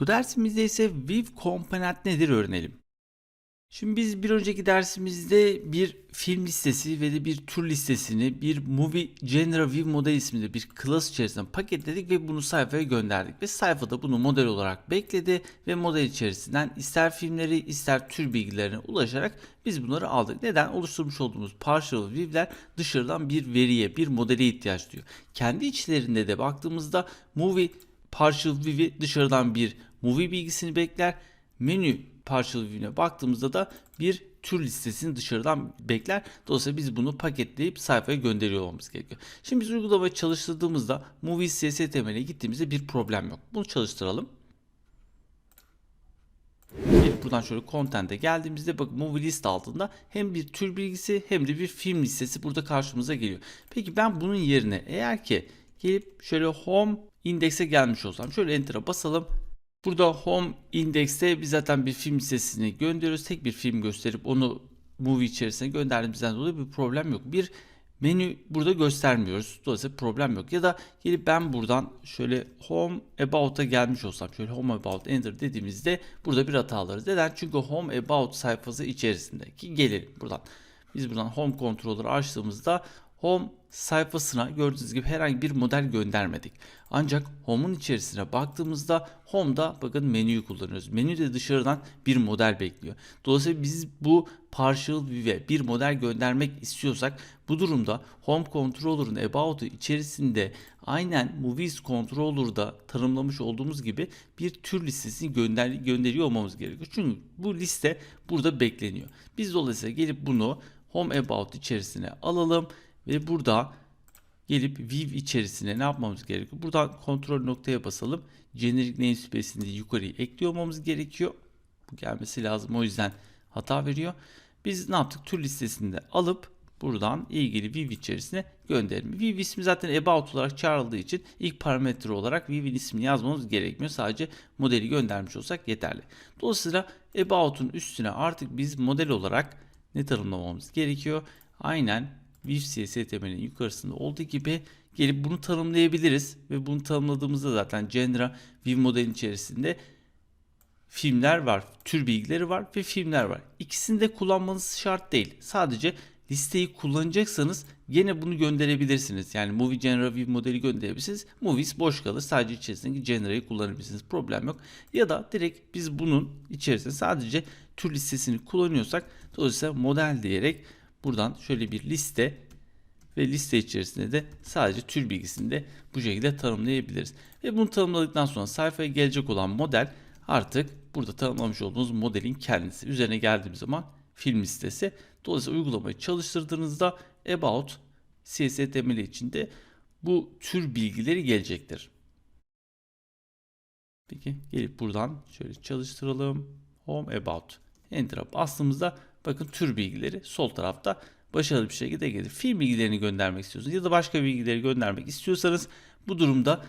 Bu dersimizde ise Viv Component nedir öğrenelim. Şimdi biz bir önceki dersimizde bir film listesi ve de bir tür listesini bir Movie Genera View Model isminde bir class içerisinde paketledik ve bunu sayfaya gönderdik. Ve sayfada bunu model olarak bekledi ve model içerisinden ister filmleri ister tür bilgilerine ulaşarak biz bunları aldık. Neden? Oluşturmuş olduğumuz partial view'ler dışarıdan bir veriye, bir modele ihtiyaç duyuyor. Kendi içlerinde de baktığımızda movie partial view'i dışarıdan bir movie bilgisini bekler. Menü partial view'ine baktığımızda da bir tür listesini dışarıdan bekler. Dolayısıyla biz bunu paketleyip sayfaya gönderiyor olmamız gerekiyor. Şimdi biz uygulamayı çalıştırdığımızda Movie CSS temeline gittiğimizde bir problem yok. Bunu çalıştıralım. Gelip buradan şöyle content'e geldiğimizde bak movie list altında hem bir tür bilgisi hem de bir film listesi burada karşımıza geliyor. Peki ben bunun yerine eğer ki gelip şöyle home index'e gelmiş olsam şöyle enter'a basalım. Burada home index'te biz zaten bir film listesini gönderiyoruz. Tek bir film gösterip onu movie içerisine gönderdiğimizden dolayı bir problem yok. Bir menü burada göstermiyoruz. Dolayısıyla problem yok. Ya da gelip ben buradan şöyle home about'a gelmiş olsam şöyle home about enter dediğimizde burada bir hata alırız. Neden? Çünkü home about sayfası içerisinde ki gelelim buradan. Biz buradan home controller'ı açtığımızda home sayfasına gördüğünüz gibi herhangi bir model göndermedik. Ancak home'un içerisine baktığımızda home'da bakın menüyü kullanıyoruz. Menüde dışarıdan bir model bekliyor. Dolayısıyla biz bu partial view'e bir model göndermek istiyorsak bu durumda home controller'ın about'u içerisinde aynen movies controller'da tanımlamış olduğumuz gibi bir tür listesini gönder gönderiyor olmamız gerekiyor. Çünkü bu liste burada bekleniyor. Biz dolayısıyla gelip bunu home about içerisine alalım ve burada gelip view içerisine ne yapmamız gerekiyor? Buradan kontrol noktaya basalım. Generic namespace'ini yukarıya ekliyor olmamız gerekiyor. Bu gelmesi lazım o yüzden hata veriyor. Biz ne yaptık? Tür listesinde alıp buradan ilgili view içerisine gönderelim. View ismi zaten about olarak çağrıldığı için ilk parametre olarak view'in ismini yazmamız gerekmiyor. Sadece modeli göndermiş olsak yeterli. Dolayısıyla about'un üstüne artık biz model olarak ne tanımlamamız gerekiyor? Aynen CSS temelinin yukarısında olduğu gibi gelip bunu tanımlayabiliriz ve bunu tanımladığımızda zaten Genera View modelin içerisinde filmler var, tür bilgileri var ve filmler var. İkisini de kullanmanız şart değil. Sadece listeyi kullanacaksanız gene bunu gönderebilirsiniz. Yani Movie Genera View modeli gönderebilirsiniz. Movies boş kalır. Sadece içerisindeki Genera'yı kullanabilirsiniz. Problem yok. Ya da direkt biz bunun içerisinde sadece tür listesini kullanıyorsak dolayısıyla model diyerek buradan şöyle bir liste ve liste içerisinde de sadece tür bilgisini de bu şekilde tanımlayabiliriz. Ve bunu tanımladıktan sonra sayfaya gelecek olan model artık burada tanımlamış olduğumuz modelin kendisi. Üzerine geldiğimiz zaman film listesi. Dolayısıyla uygulamayı çalıştırdığınızda about CSS temeli içinde bu tür bilgileri gelecektir. Peki gelip buradan şöyle çalıştıralım. Home about. Enter'a bastığımızda bakın tür bilgileri sol tarafta başarılı bir şekilde gelir. Film bilgilerini göndermek istiyorsanız ya da başka bilgileri göndermek istiyorsanız bu durumda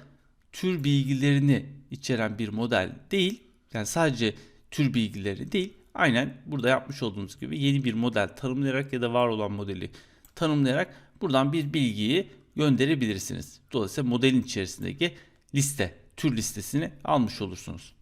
tür bilgilerini içeren bir model değil yani sadece tür bilgileri değil aynen burada yapmış olduğumuz gibi yeni bir model tanımlayarak ya da var olan modeli tanımlayarak buradan bir bilgiyi gönderebilirsiniz. Dolayısıyla modelin içerisindeki liste, tür listesini almış olursunuz.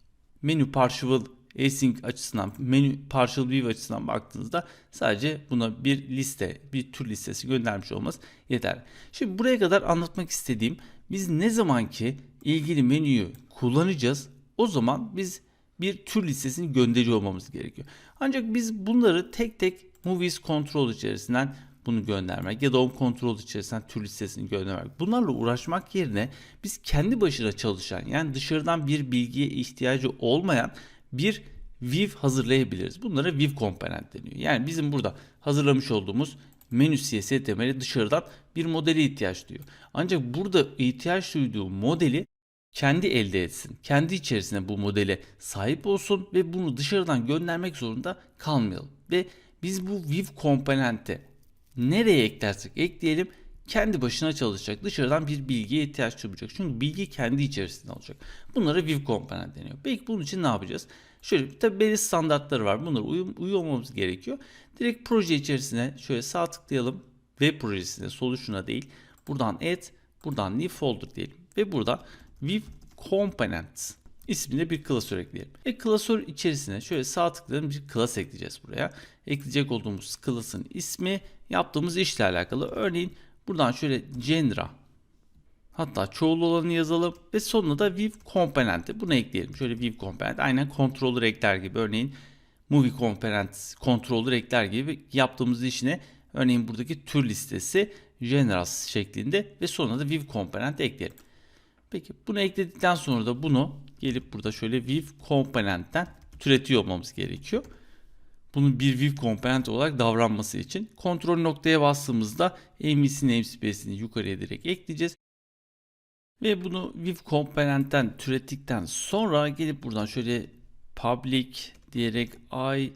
Menü partial async açısından, menü partial view açısından baktığınızda sadece buna bir liste, bir tür listesi göndermiş olması yeterli. Şimdi buraya kadar anlatmak istediğim biz ne zaman ki ilgili menüyü kullanacağız o zaman biz bir tür listesini gönderiyor olmamız gerekiyor. Ancak biz bunları tek tek movies control içerisinden bunu göndermek ya da home control içerisinden tür listesini göndermek. Bunlarla uğraşmak yerine biz kendi başına çalışan yani dışarıdan bir bilgiye ihtiyacı olmayan bir view hazırlayabiliriz. Bunlara view komponent deniyor. Yani bizim burada hazırlamış olduğumuz menü CSS temeli dışarıdan bir modeli ihtiyaç duyuyor. Ancak burada ihtiyaç duyduğu modeli kendi elde etsin. Kendi içerisinde bu modele sahip olsun ve bunu dışarıdan göndermek zorunda kalmayalım. Ve biz bu view komponente nereye eklersek ekleyelim kendi başına çalışacak. Dışarıdan bir bilgiye ihtiyaç duymayacak. Çünkü bilgi kendi içerisinde olacak. Bunlara view komponent deniyor. Peki bunun için ne yapacağız? Şöyle tabi belli standartları var. Bunlara uyum, uyumamız gerekiyor. Direkt proje içerisine şöyle sağ tıklayalım. Web projesine, solution'a değil. Buradan add, buradan new folder diyelim. Ve burada view components isminde bir klasör ekleyelim. Ve klasör içerisine şöyle sağ tıklayalım bir class ekleyeceğiz buraya. Ekleyecek olduğumuz class'ın ismi yaptığımız işle alakalı. Örneğin buradan şöyle Genera Hatta çoğul olanı yazalım ve sonuna da View Component'i bunu ekleyelim. Şöyle View Component aynen controller ekler gibi örneğin Movie Component controller ekler gibi yaptığımız işine örneğin buradaki tür listesi Generals şeklinde ve sonuna da View Component ekleyelim. Peki bunu ekledikten sonra da bunu gelip burada şöyle View Component'ten türetiyor olmamız gerekiyor. Bunun bir View Component olarak davranması için kontrol noktaya bastığımızda MVC namespace'ini yukarıya direkt ekleyeceğiz. Ve bunu View Component'ten türettikten sonra gelip buradan şöyle public diyerek i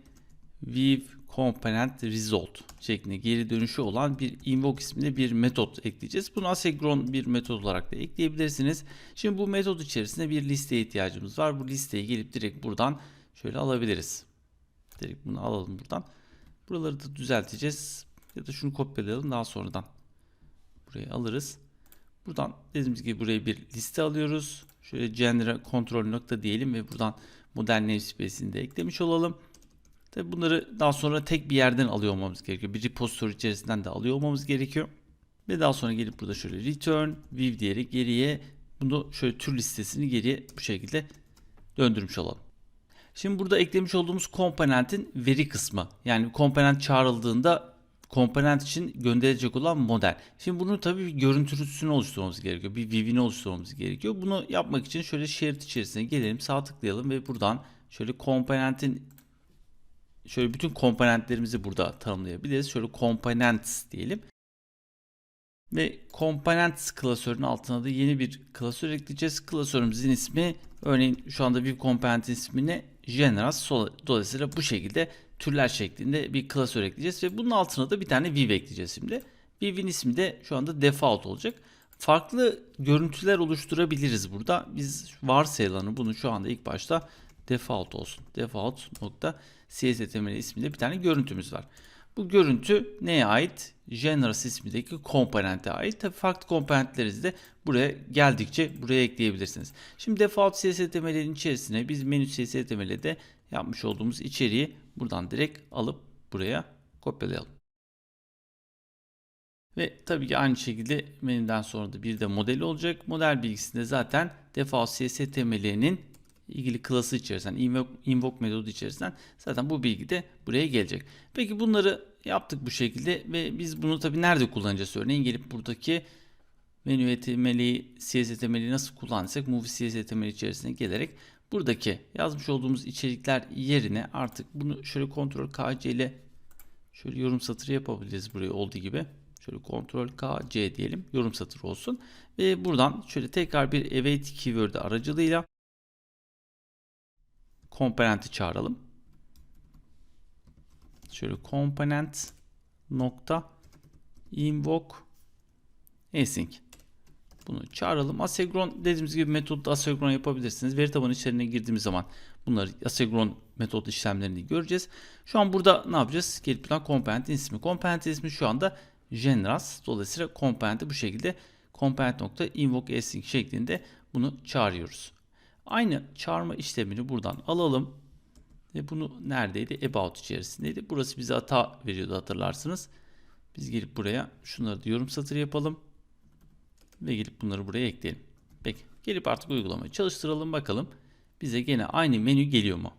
View Component Result şeklinde geri dönüşü olan bir invoke isminde bir metot ekleyeceğiz. Bunu asynchron bir metot olarak da ekleyebilirsiniz. Şimdi bu metot içerisinde bir listeye ihtiyacımız var. Bu listeye gelip direkt buradan şöyle alabiliriz. Direkt bunu alalım buradan. Buraları da düzelteceğiz. Ya da şunu kopyalayalım daha sonradan. Buraya alırız. Buradan dediğimiz gibi buraya bir liste alıyoruz. Şöyle genera kontrol nokta diyelim ve buradan model namespace'ini de eklemiş olalım. Tabi bunları daha sonra tek bir yerden alıyor olmamız gerekiyor. Bir repository içerisinden de alıyor olmamız gerekiyor. Ve daha sonra gelip burada şöyle return view diyerek geriye bunu şöyle tür listesini geriye bu şekilde döndürmüş olalım. Şimdi burada eklemiş olduğumuz komponentin veri kısmı. Yani komponent çağrıldığında komponent için gönderilecek olan model. Şimdi bunu tabii bir görüntüsünü oluşturmamız gerekiyor. Bir view'ini oluşturmamız gerekiyor. Bunu yapmak için şöyle shared içerisine gelelim, sağ tıklayalım ve buradan şöyle komponentin şöyle bütün komponentlerimizi burada tanımlayabiliriz. Şöyle components diyelim. Ve components klasörünün altına da yeni bir klasör ekleyeceğiz. Klasörümüzün ismi örneğin şu anda bir komponentin ismini generas dolayısıyla bu şekilde türler şeklinde bir klasör ekleyeceğiz ve bunun altına da bir tane view ekleyeceğiz şimdi. View'in ismi de şu anda default olacak. Farklı görüntüler oluşturabiliriz burada. Biz varsayılanı bunu şu anda ilk başta default olsun. Default nokta CSHTML isminde bir tane görüntümüz var. Bu görüntü neye ait? Generous ismindeki komponente ait. Tabi farklı komponentleri de buraya geldikçe buraya ekleyebilirsiniz. Şimdi default CSHTML'in içerisine biz menü CSHTML'de yapmış olduğumuz içeriği buradan direkt alıp buraya kopyalayalım. Ve tabii ki aynı şekilde menüden sonra da bir de modeli olacak. Model bilgisinde zaten default CSHTML'nin ilgili klası içerisinden, invoke, invoke metodu içerisinden zaten bu bilgi de buraya gelecek. Peki bunları yaptık bu şekilde ve biz bunu tabii nerede kullanacağız? Örneğin gelip buradaki menü HTML'i, CSHTML'i nasıl kullanırsak Movie CSHTML içerisine gelerek buradaki yazmış olduğumuz içerikler yerine artık bunu şöyle kontrol KC ile şöyle yorum satırı yapabiliriz buraya olduğu gibi. Şöyle kontrol KC diyelim. Yorum satırı olsun. Ve buradan şöyle tekrar bir await keyword aracılığıyla komponenti çağıralım. Şöyle komponent nokta invoke async. Bunu çağıralım. Asynchron dediğimiz gibi metodu asynchron yapabilirsiniz. Veri tabanı içeriğine girdiğimiz zaman bunları asynchron metot işlemlerini göreceğiz. Şu an burada ne yapacağız? Gelip buradan komponent ismi. Komponent ismi şu anda generas. Dolayısıyla komponenti bu şekilde komponent nokta invoke async şeklinde bunu çağırıyoruz. Aynı çağırma işlemini buradan alalım. Ve bunu neredeydi? About içerisindeydi. Burası bize hata veriyordu hatırlarsınız. Biz gelip buraya şunları da yorum satırı yapalım. Ve gelip bunları buraya ekleyelim. Peki gelip artık uygulamayı çalıştıralım bakalım. Bize gene aynı menü geliyor mu?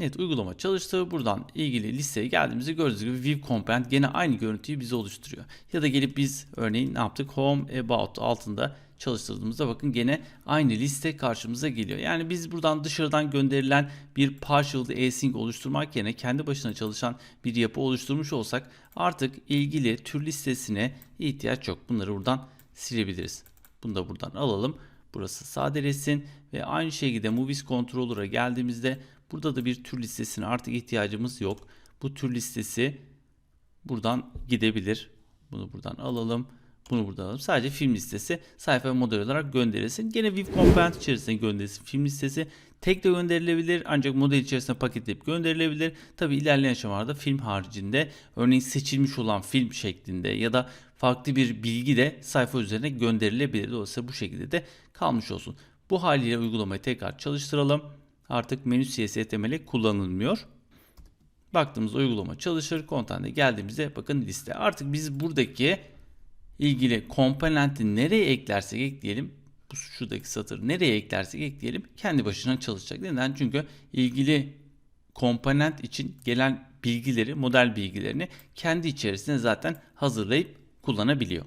Evet uygulama çalıştı. Buradan ilgili listeye geldiğimizde gördüğünüz gibi View Component gene aynı görüntüyü bize oluşturuyor. Ya da gelip biz örneğin ne yaptık? Home About altında çalıştırdığımızda bakın gene aynı liste karşımıza geliyor. Yani biz buradan dışarıdan gönderilen bir partial async oluşturmak yerine kendi başına çalışan bir yapı oluşturmuş olsak artık ilgili tür listesine ihtiyaç yok. Bunları buradan silebiliriz. Bunu da buradan alalım. Burası sadeleşsin ve aynı şekilde Movies Controller'a geldiğimizde burada da bir tür listesine artık ihtiyacımız yok. Bu tür listesi buradan gidebilir. Bunu buradan alalım. Bunu buradan alalım. Sadece film listesi sayfa model olarak gönderilsin. Gene Viv Component içerisinde gönderilsin. Film listesi tek de gönderilebilir ancak model içerisinde paketleyip gönderilebilir. Tabi ilerleyen aşamalarda film haricinde örneğin seçilmiş olan film şeklinde ya da farklı bir bilgi de sayfa üzerine gönderilebilir. Dolayısıyla bu şekilde de kalmış olsun. Bu haliyle uygulamayı tekrar çalıştıralım. Artık menü CSTML kullanılmıyor. Baktığımızda uygulama çalışır. Content'e geldiğimizde bakın liste. Artık biz buradaki ilgili komponenti nereye eklersek ekleyelim bu şuradaki satır nereye eklersek ekleyelim kendi başına çalışacak. Neden? Çünkü ilgili komponent için gelen bilgileri, model bilgilerini kendi içerisinde zaten hazırlayıp kullanabiliyor.